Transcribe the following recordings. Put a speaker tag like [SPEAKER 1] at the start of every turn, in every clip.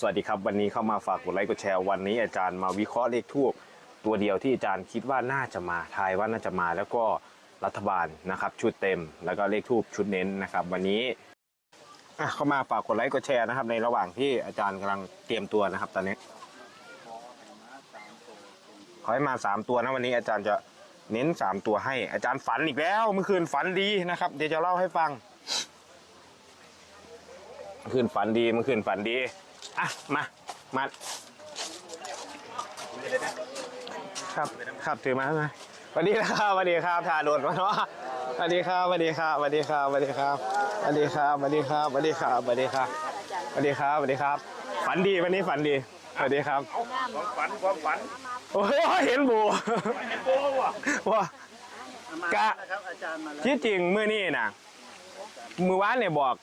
[SPEAKER 1] สวัสดีครับ วันนี้เข้ามาฝากกดไลค์กดแชร์วันนี้อาจารย์มาวิเคราะห์เลขทูบตัวเดียวที่อาจารย์คิดว่าน่าจะมาทายว่าน่าจะมาแล้วก็รัฐบาลนะครับ ชุดเต็ม แล้วก็เลขทูบชุดเน้นนะครับ วันนี้อะเข้ามาฝากกดไลค์กดแชร์นะครับ ในระหว่างที่อาจารย์กำลังเตรียมตัวนะครับ ตอนนี้ขอให้มาสามตัวนะวันนี้อาจารย์จะเน้นสามตัวให้ อาจารย์ฝันอีกแล้วเมื่อคืนฝันดีนะครับ เดี๋ยวจะเล่าให้ฟังเมื่อคืนฝันดีเมื่อคืนฝันดี อะมามาครับครับถือมาไหมสวัสดีนะครับสวัสดีครับถ่าโดดมาเนาะสวัสดีครับสวัสดีครับสวัสดีครับสวัสดีครับสวัสดีครับสวัสดีครับสวัสดีครับสวัสดีครับสวัสดีครับสวัสดีครับ ฝันดีวันนี้ฝันดีสวัสดีครับ
[SPEAKER 2] ความฝันความฝัน
[SPEAKER 1] โอ้โหเห็นบู
[SPEAKER 2] เห็นโบ้ว่ะ
[SPEAKER 1] ว่า
[SPEAKER 2] มากะนะครับอาจารย์มาแล้ว
[SPEAKER 1] ที่จริงมื้อนี้นะมือวานเนี่ยบอก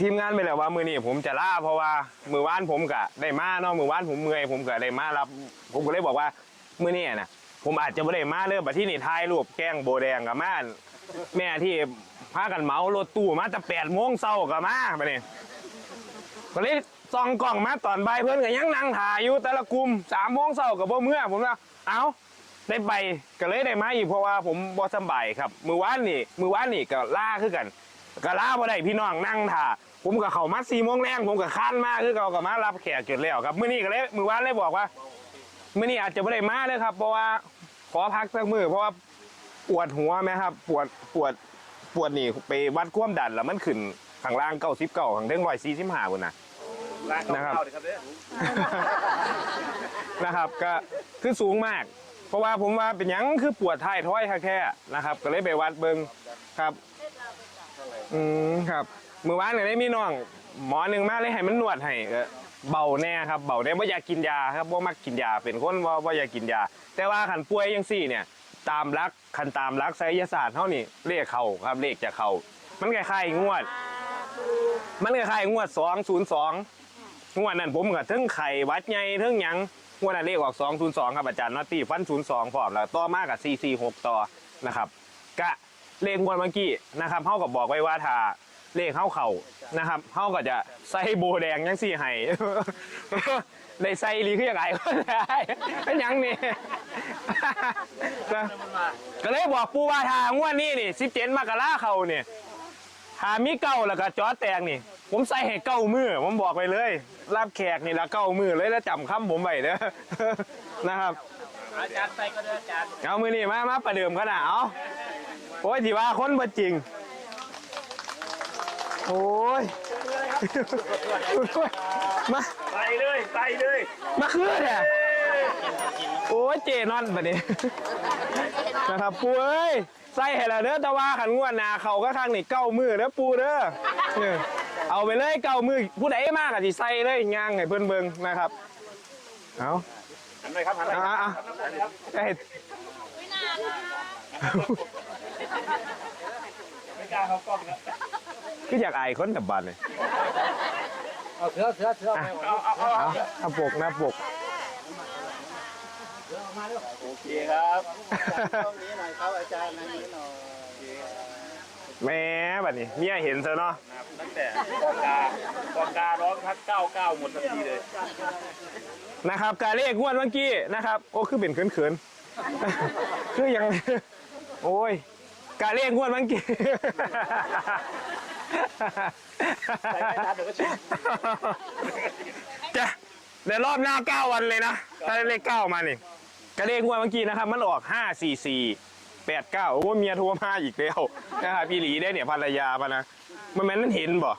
[SPEAKER 1] ทีมงานไปแล้วว่ามือนี้ผมจะล่าเพราะว่ามือว่านผมกะได้มาเนาะมือว่านผมเมื่อยผมกะได้มารับ ผมก็เลยบอกว่ามือนี้นะผมอาจจะไม่ได้มาเลยบัดที่นี่ทายรูปแกล้งโบแดงกับม่านแม่ที่พากันเหมารถตู้มาแต่แปดโมงเช้ากับมาไปนี่ก็เลยซองกล่องมาตอนใบเพื่อนก็ยังนั่งถ่ายอยู่แต่ละกลุ่มสามโมงเช้ากับบ่เมื่อผมว่าเอ้าได้ไปก็เลยได้มาอีกเพราะว่าผมบ่สบายครับ มือว่านนี่มือว่านนี่ก็ล่าคือกัน ก็ล่าบ่ได้พี่น้องนั่งท่าผมก็เข้ามาสี่โมงแรงผมก็ค้านมาคือเขาก็มารับแขกจนแล้วครับมื้อนี้ก็เลยมือวานเลยบอกว่ามื้อนี้อาจจะบ่ได้มาเลยครับ เพราะว่าขอพักสักมื้อเพราะว่าปวดหัวไหมครับ ปวดปวดปวดนี่ไปวัดความดันแล้วมันขึ้นข้างล่าง99ข้างเทิง145พุ่นน่ะ
[SPEAKER 2] ร้าน
[SPEAKER 1] นะครับ
[SPEAKER 2] ข้าวๆเลยครับเนี่ย
[SPEAKER 1] นะครับ ก็คือสูงมาก เพราะว่าผมว่าเป็นหยังคือปวดท้ายท้อยค่ะแค่นะครับ ก็เลยไปวัดเบิงครับ อืมครับมือวานเนี่ยได้มีน้อง หมอหนึ่งมาเลยให้มันนวดให้ก็เบาแน่ครับเบาแน่ว่าอยากกินยาครับว่ามักกินยาเป็นคนว่าว่าอยากกินยา แต่ว่าขันป่วยยังสี่เนี่ย ตามรักขันตามรักไสยศาสตร์เท่านี่เลขเข่าครับเลขจะเข่ามันคล้ายๆงวด มันคล้ายๆงวดสองศูนย์สองงวดนั้นผมกับทั้งไข่วัดใหญ่ทั้งหยังงวดนั้นเลขออก2 0 2ครับอาจารย์นอตตี้ฟัน0 2พร้อมแล้วต่อมากกับ4 4 6ต่อนะครับกะ เลขงวดเมื่อกี้นะครับเฮากับบอกไว้ว่าถ้าเลขเฮาเข่านะครับเฮาก็จะใส่โบแดงยังสี่ให้ ได้ใส่อีหลีคือยังไงก็ได้เป็นหยังนี่นะก็เลยบอกปูว่าทางวดนี้นี่17มกราเขาเนี่ยหามีเก้าแล้วก็จอแตงนี่ ผมใส่ให้เก้ามือผมบอกไปเลยรับแขกนี่ละเก้ามือเลยแล้วจำคำผมไว้เด้อ นะครับ
[SPEAKER 2] อาจารย์ไปก็ได้อาจารย์
[SPEAKER 1] เอามือนี่มามาประเดิมกันนะเอา โอ้ยที่ว่าคนบ่จริง โอ้ย มา
[SPEAKER 2] ไปเลยไปเลย
[SPEAKER 1] มาคือเนี่ยโอ้ยเจนอนแบบนี้ นะครับปูเอ้ยใส่ให้และเด้อแต่ว่าขันงวดหนาเขาก็ทางนี่เก้ามือเด้อปูเด้อเนี่ยเอาไปเลยเก้ามือผู้ใดมากอะสิใส่เลยย่างให้เพื่อนเบิ่งนะครับ เอา
[SPEAKER 2] หันเลยครับหันเลย
[SPEAKER 1] เอาเอาเอาเอ้ย
[SPEAKER 2] ไม่กล้าเขากล้องแล้ว
[SPEAKER 1] คืออยากอายคนกับบัตรเลย
[SPEAKER 2] เอาเสือเสือเสือเอาเอาเอา
[SPEAKER 1] เอาเอาปกหน้าปก
[SPEAKER 2] โอเคครับต้องนี้หน่อยครับอาจารย์นี้หน่อย
[SPEAKER 1] แหม่บัดนี้เมียเห็นซะเนาะ
[SPEAKER 2] ตั้งแต่กองกากองการ้องทักเก้าเก้าหมดทันทีเลย
[SPEAKER 1] นะครับ การเลขงวดเมื่อกี้นะครับ โอ้คือเป็นเขินๆคือยัง โอ้ยการเลขงวดเมื่อกี้
[SPEAKER 2] ใส่ไม่ทันเดี๋ยวก็ชิม
[SPEAKER 1] จะเดี๋ยวรอบหน้าเก้าวันเลยนะถ้าได้เลขเก้ามานี่กระเลขงวดเมื่อกี้นะครับ มันออกห้าสี่สี่แปดเก้าโอ้เมียโทรมาอีกแล้วนะครับพี่หลีได้เนี่ยภรรยาปะนะมันแม่นมันเห็นบ่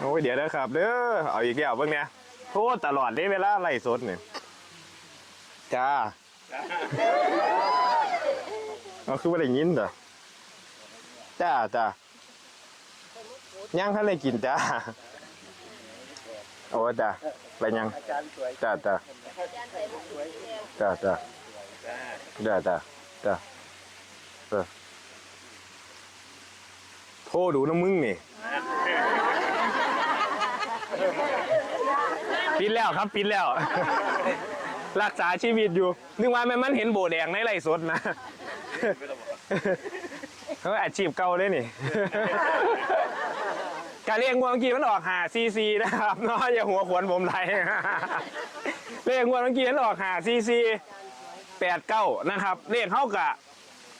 [SPEAKER 1] โอ้ยเดี๋ยวนะครับเด้อเอาอีกแล้วเบิ่งเนี่ยโทษตลอดได้เวลาไล่สดเนี่ยจ้า เอาคือว่าได้ยินเหรอจ้าจ้ายังท่านได้กินจ้าโอ้จ้าไปยัง
[SPEAKER 2] จ้า
[SPEAKER 1] จ้าจ้าจ้าจ้าจ้าจ้าเออโทรดูน้ำมึงนี่ปิดแล้วครับปิดแล้ว รักษาชีวิตอยู่ นึกว่าแม่มันเห็นโบแดงในไรสดนะ เขาอาชีพเก่าเลยนี่ การเรียกงวดเมื่อกี้มันออกหาซีซีนะครับเนาะอย่าหัวขวนผมไหลเรียกงวดเมื่อกี้มันออกหาซีซีแปดเก้านะครับเรียกเข้ากะ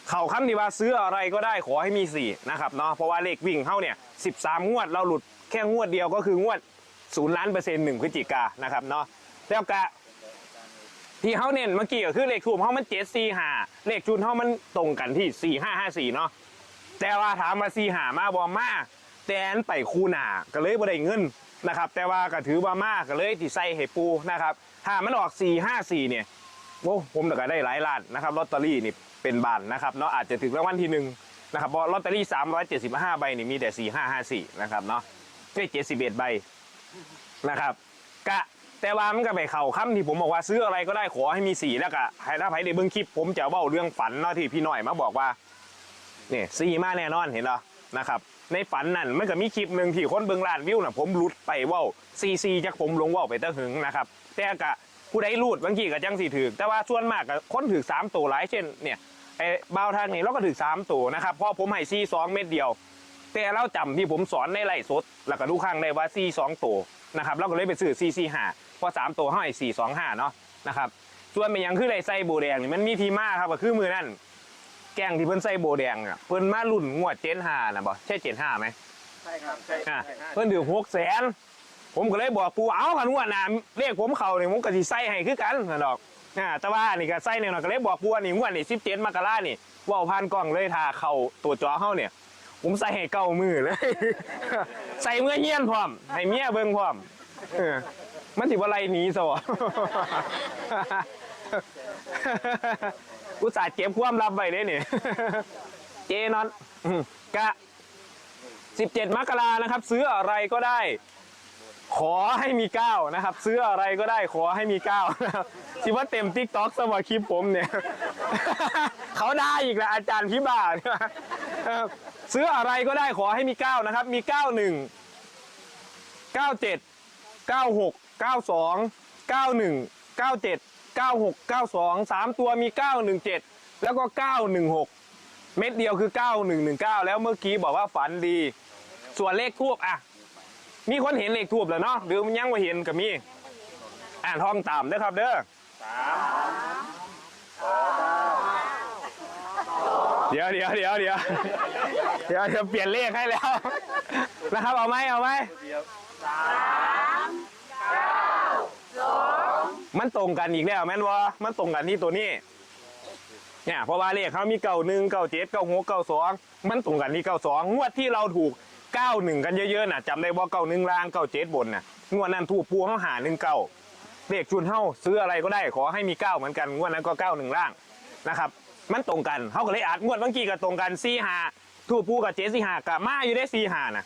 [SPEAKER 1] เข่าคำที่ว่าซื้ออะไรก็ได้ขอให้มีสี่นะครับเนาะเพราะว่าเลขวิ่งเข้าเนี่ยสิบสามงวดเราหลุดแค่งวดเดียวก็คืองวดศูนย์ล้านเปอร์เซ็นต์หนึ่งพฤศจิกานะครับเนาะแล้วกะ ที่เขาเน้นเมื่อกี้ก็คือเลขทูบเขามันเจ็ดสี่ห้าเลขชุนเขามันตรงกันที่สี่ห้าห้าสี่เนาะแต่ว่าถามมาสี่หามาบอมาแต่นไปคูหนาก็เลยบ่ได้เงินนะครับ แต่ว่าก็ถือว่ามาก็เลยที่ใส่ให้ปูนะครับถ้ามันออกสี่ห้าสี่เนี่ยโอ้ผมก็ได้หลายล้านนะครับลอตเตอรี่นี่เป็นบานนะครับเนาะอาจจะถึงรางวัลที่หนึ่งนะครับลอตเตอรี่สามร้อยเจ็ดสิบห้าใบนี่มีแต่สี่ห้าห้าสี่นะครับเนาะได้เจ็ดสิบเอ็ดใบนะครับกะ แต่ว่ามันก็ไปเข่าคำที่ผมบอกว่าซื้ออะไรก็ได้ขอให้มีสีแล้วก็ให้ถ้าใครได้เบิ้งคลิป ผมจะเบ้าเรื่องฝันเนาะที่พี่หน่อยมาบอกว่าเนี่ยสีมาแน่นอนเห็นเหรอนะครับในฝันนั่นมันก็มีคลิปหนึ่งที่คนเบิ้งล้านวิวนะผมหลุดไปเว่าซีซีจากผมลงเว่าไปตะหึงนะครับแต่กะผู้ใดรูดบางทีก็จังสีถือแต่ว่าส่วนมากก็คนถือสามตัวหลายเช่นเนี่ยไอ้บ่าวทางนี้เราก็ถือสามตัวนะครับพราะผมให้ซีสองเม็ดเดียว แต่เราจำที่ผมสอนในไล่สด แล้วก็ดูข้างได้ว่าซีสองตัวนะครับเราก็เลยไปซื้อซีซีห้าเพราะสามตัวให้สี่สองห้าเนาะนะครับส่วนเป็นหยังคือไรไส้โบแดงนี่มันมีทีมาครับก็คือมือนั่นแกงที่เพิ่นใส่โบแดงอะเพิ่นมารุ่นงวดเจนห้านะบ่ใช่เจนห้าไหม
[SPEAKER 2] ใช่ครับใช่
[SPEAKER 1] อะ
[SPEAKER 2] ใช่
[SPEAKER 1] เพิ่นถือหกแสนผมก็เลยบอกปูเอาขันงวดหน้าเรียกผมเขาเนี่ยผมก็สิใส่ให้คือกันนะดอกอ่าแต่ว่านี่ก็ใส่เนี่ยก็เลยบอกปูว่านี่งวดนี่สิบเจ็ดมกรานี่เว่าผ่านกล้องเลยถ้าเข้าตัวจอเฮาเนี่ย ผมใส่ให้เก้ามือเลย ใส่เมื่อเฮียนพร้อม ให้เมียเบิ่งพร้อมเออมันสิว่าไรหนีซะวะ อุตส่าห์เก็บความลับไว้เด้นี่เจนอนอืมกะ 17 มกรานะครับ ซื้ออะไรก็ได้ ขอให้มีเก้านะครับ ซื้ออะไรก็ได้ขอให้มีเก้านะครับที่ว่าเต็มทิกต็อกสมอคลิปผมเนี่ย เขาได้อีกแล้วอาจารย์พิบ่าเนี่ย ซื้ออะไรก็ได้ขอให้มีก้านะครับ มีก้าวหนึ่งเก้าเจ็ดเก้าหกเก้าสองเก้าหนึ่งเก้าเจ็ดเก้าหกเก้าสองสามตัวมีเก้าหนึ่งเจ็ดแล้วก็เก้าหนึ่งหกเม็ดเดียวคือเก้าหนึ่งหนึ่งเก้าแล้วเมื่อกี้บอกว่าฝันดี ส่วนเลขทูบอะ มีคนเห็นเลขทูบแล้วเนาะหรือมันยังไม่เห็นก็มี อ่านท่องตามเด้อครับเด้อ
[SPEAKER 2] สาม
[SPEAKER 1] เดี๋ยวเดี๋ยวเดี๋ยวเดี๋ยว เดี๋ยวเดี๋ยวเปลี่ยนเลขให้แล้ว นะครับ เอาไหมเอาไหมสาม
[SPEAKER 2] เดียว
[SPEAKER 1] มันตรงกันอีกแล้วแม่นวะมันตรงกันที่ตัวนี้ เนี่ยเพราะว่าเลขเขามีเก้าหนึ่งเก้าเจ็ดเก้าหกเก้าสองมันตรงกันที่เก้าสองงวดที่เราถูกเก้าหนึ่งกันเยอะๆน่ะจำได้ว่าเก้าหนึ่งล่างเก้าเจ็ดบนน่ะงวดนั้นถูกปูเขาหาหนึ่งเก้าเลขชุนเฮ้าซื้ออะไรก็ได้ขอให้มีเก้าเหมือนกันงวดนั้นก็เก้าหนึ่งล่างนะครับ มันตรงกันเขาก็เลยอัดงวดเมื่อกี้ก็ตรงกันสี่หา ถูปูกับเจสี่หากับมาอยู่ได้สี่หาน่ะ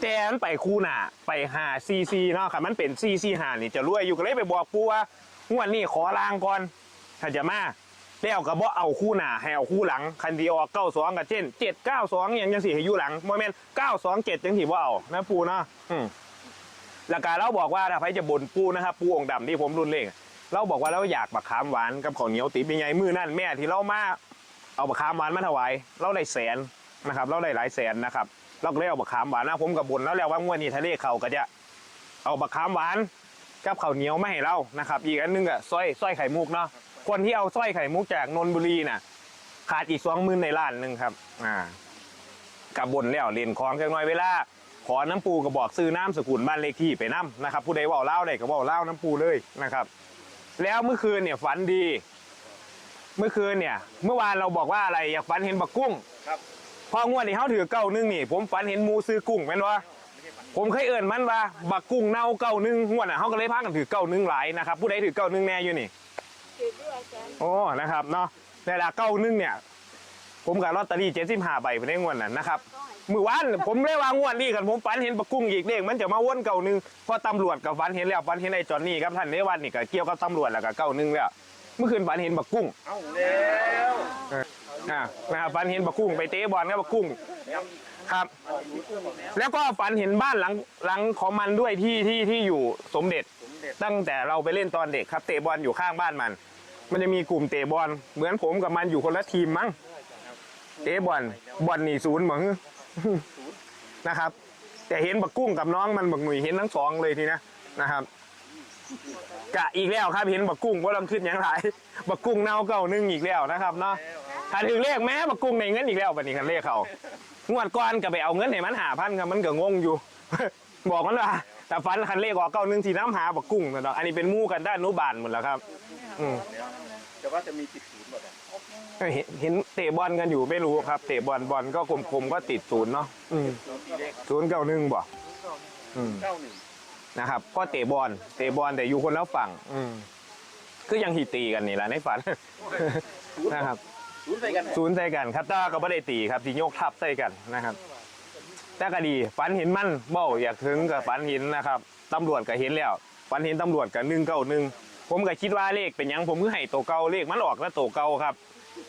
[SPEAKER 1] แต่มันไปคู่หนาไปหาซีซีเนาะค่ะมันเป็นซีซีหานี่จะรวยอยู่ก็เลยไปบอกปูว่างวดนี้ขอลางก่อนถ้าจะมาแล้วก็บ่เอาคู่หน้าให้เอาคู่หลังคันที่ออกเก้าสองกับเช่นเจ็ดเก้าสองอย่างยังสี่ให้อยู่หลังโมเมนต์เก้าสองเจ็ดจังที่ว่าเอานะปูเนาะอืมแล้วการเราบอกว่าถ้าใครจะบ่นปูนะครับปูองค์ดำที่ผมรุนเลงเราบอกว่าเราอยากบักขามหวานกับข้าวเหนียวติดเป็นไงมือนั่นแม่ที่เรามาเอาบักขามหวานมาถวายเราได้แสน นะครับเราได้หลายแสนนะครับเราก็เลยเอาบักขามหวานนะผมกับบนแล้วแล้วว่างวดนี้ทะเลเขาก็จะเอาบักขามหวานกับข้าวเหนียวมาให้เรานะครับอีกอันนึงอะสร้อยสร้อยไข่มุกเนาะคนที่เอาสร้อยไข่มุกจากนนบุรีน่ะขาดอีกสองมื่นในล้านหนึ่งครับอ่ากับบนแล้วเรียนของจังน้อยเวลาขอน้ำปูกระบอกซื้อน้ำสกุลบ้านเลขที่ไปน้ำนะครับ ผู้ใดว่าเล่าได้ก็เว่าเล่าน้ำปูเลยนะครับ แล้วเมื่อคืนเนี่ยฝันดี เมื่อคืนเนี่ย เมื่อวานเราบอกว่าอะไรอยากฝันเห็นบักกุ้ง
[SPEAKER 2] ครับ
[SPEAKER 1] พองวดนี้เขาถือเก้าหนึงนี่ ผมฝันเห็นหมูซื้อกุ้งแม่นวะผมเคยเอิ่นมันว่าบักกุ้งเน่าเก้าหนึงงวดน่ะเขาก็เลยพากันถือเก้าหนึงหลายนะครับผู้ใดถือเก้าหนึงแน่อยู่นี่โอ้นะครับเนาะในละเก้าหนึงเนี่ย ผมกับลอตเตอรี่เจ็ดสิบห้าใบไปในงวดนั้นนะครับมือวานผมเลยวางงวดนี้กันผมฝันเห็นบักกุ้งอีกเลขมันจะมาวนเก้าหนึงเพราะตำรวจกับฝันเห็นแล้วฝันเห็นไอ้จอนนี่ครับท่านในวันนี่ก็เกี่ยวกับตำรวจแล้วก็เก้าหนึงแล้วเมื่อคืนฝันเห็นบักกุ้ง
[SPEAKER 2] เอาแล้ว
[SPEAKER 1] อ่านะครับฝันเห็นบักกุ้งไปเตะบอลกับบักกุ้งครับ แล้วก็ฝันเห็นบ้านหลังหลังของมันด้วยที่ที่ที่อยู่สมเด็จ ตั้งแต่เราไปเล่นตอนเด็กครับ เตะบอลอยู่ข้างบ้านมัน มันจะมีกลุ่มเตะบอลเหมือนผมกับมันอยู่คนละทีมมั้งเตะบอลบอลหนีศูนย์เหมือนนะครับ แต่เห็นบักกุ้งกับน้องมันบักหนุ่ยเห็นทั้งสองเลยทีนะนะครับกะอีกแล้วครับเห็นบักกุ้งว่าลำขึ้นย่างไรบักกุ้งเน่าเก่านึ่งอีกแล้วนะครับเนาะ ถ้าถึงเลขแม้บักกุ้งในเงินอีกแล้วบัดนี้กันเลขเขางวดก่อนก็ไปเอาเงินให้มันหาพันครับมันก็งงอยู่ บอกมันว่าแต่ฟันคันเลขออกเก้าหนึ่งสีน้ำหาบักกุ้งนะดอกอันนี้เป็นหมู่กันด้านอนุบาลหมดแล้วครับอืม
[SPEAKER 2] แต่ว่าจะมีติดศูนย์หมดอะ
[SPEAKER 1] เห็นเห็นเตะบอลกันอยู่ไม่รู้ครับ เตะบอลบอลก็คมๆก็ติดศูนย์เนาะอืม
[SPEAKER 2] ศูนย์สี่เลข
[SPEAKER 1] ศูนย์เก้าหนึ่งบ่อืม
[SPEAKER 2] เก้าหนึ่ง
[SPEAKER 1] นะครับ ก็เตะบอลเตะบอลแต่อยู่คนละฝั่ง อืมคือยังหีตีกันนี่แหละในฝันนะครับ
[SPEAKER 2] ศูนย์ใส่กัน
[SPEAKER 1] ศูนย์ใส่กันครับแตาก็ไม่ได้ตีครับที่โยกทับใส่กันนะครับแต่ก็ดีฝันเห็นมันเบ้าอยากถึงกับฝันเห็นนะครับตำรวจก็เห็นแล้วฝันเห็นตำรวจกับหนึ่งเก้าหนึ่งผมก็คิดว่าเลขเป็นยังผมคือให้ตัวเก่าเลขมันออกแล้วตัวเก่าครับ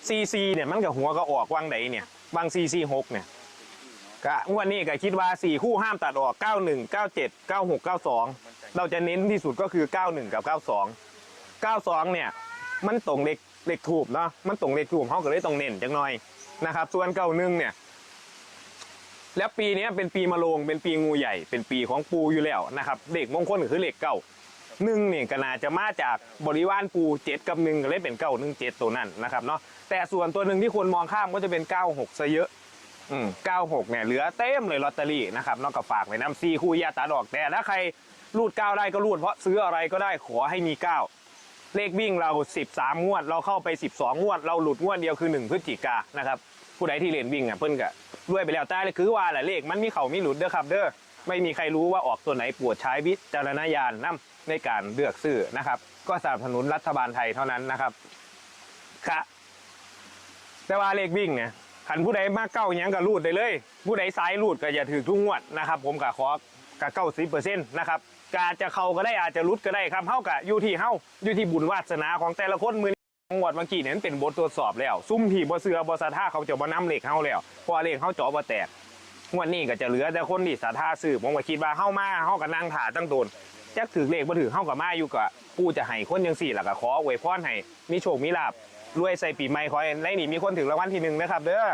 [SPEAKER 1] ซีซีเนี่ยมันกับหัวก็ออกวางไหนเนี่ยบางซีซีหกเนี่ยก็งวดนี้ก็คิดว่าสี่คู่ห้ามตัดออกเก้าหนึ่งเก้าเจ็ดเก้าหกเก้าสองเราจะเน้นที่สุดก็คือเก้าหนึ่งกับเก้าสองเก้าสองเนี่ยมันตรงเลข เลขถูกเนาะมันตรงเลขถูกเขาก็เลยต้องเน้นจังหน่อยนะครับ ส่วนเก้าหนึ่งเนี่ย แล้วปีนี้เป็นปีมะโรงเป็นปีงูใหญ่ เป็นปีของปูอยู่แล้วนะครับเลขมงคลก็คือเลขเก้าหนึ่งเนี่ยก็น่าจะมาจากบริวารปูเจ็ดกับหนึ่งก็เลยเป็นเก้าหนึ่งเจ็ดตัวนั้นนะครับเนาะแต่ส่วนตัวหนึ่งที่คนมองข้ามก็จะเป็นเก้าหกซะเยอะอืมเก้าหกเนี่ยเหลือเต็มเลยลอตเตอรี่นะครับนอกจากฝากไว้น้ำซีคูยาตาดอกแต่ถ้าใครรูดเก้าได้ก็รูดเพราะซื้ออะไรก็ได้ขอให้มีเก้า เลขวิ่งเรา 13 งวด เราเข้าไป 12 งวด เราหลุดงวดเดียวคือ 1 พฤศจิกานะครับผู้ใดที่เรียนวิ่งอะเพิ่นก็รวยไปแล้วแต่เลยคือว่าแหละเลขมันมีเขามีหลุดเด้อครับ เด้อไม่มีใครรู้ว่าออกตัวไหนปวดใช้วิจารณญาณนํในการเลือกซื้อนะครับ ก็สนับสนุนรัฐบาลไทยเท่านั้นนะครับค่ะแต่ว่าเลขวิ่งเนี่ยขันผู้ใดมากเก้ายังก็รูดได้เลย ผู้ใดซ้ายรูดก็อย่าถือทุกงวดนะครับ ผมก็ขอกะเก้าสิบเปอร์เซ็นต์นะครับ กอาจจะเข้าก็ได้อาจจะรุดก็ได้ครับเฮากะอยู่ที่เฮาอยู่ที่บุญวาสนาของแต่ละคนมือนี้งวัดเมื่อกี้เนี่ยมันเป็นบทตรวจสอบแล้ว ซุ่มที่บ่เสือบ่ศรัทธาเขาจะบ่น้ำเหลขเฮาแล้วเพราะว่าเขเฮาเจาะบ่แตกงวดนี้ก็จะเหลือแต่คนที่ศรัทธาซื้อผมก็คิดว่าเฮามาเฮาก็นั่งถ่าตั้งโดนจักถือเลขบ่ถือเฮาก็มาอยู่ก็ปู่จะให้คนจังซี่หล่ะก็ขออวยพรให้มีโชคมีลาภรวยใส่ปีใหม่ขอให้ในนี่มีคนถึงรางวัลที่หนึ่งนะครับ เด้อ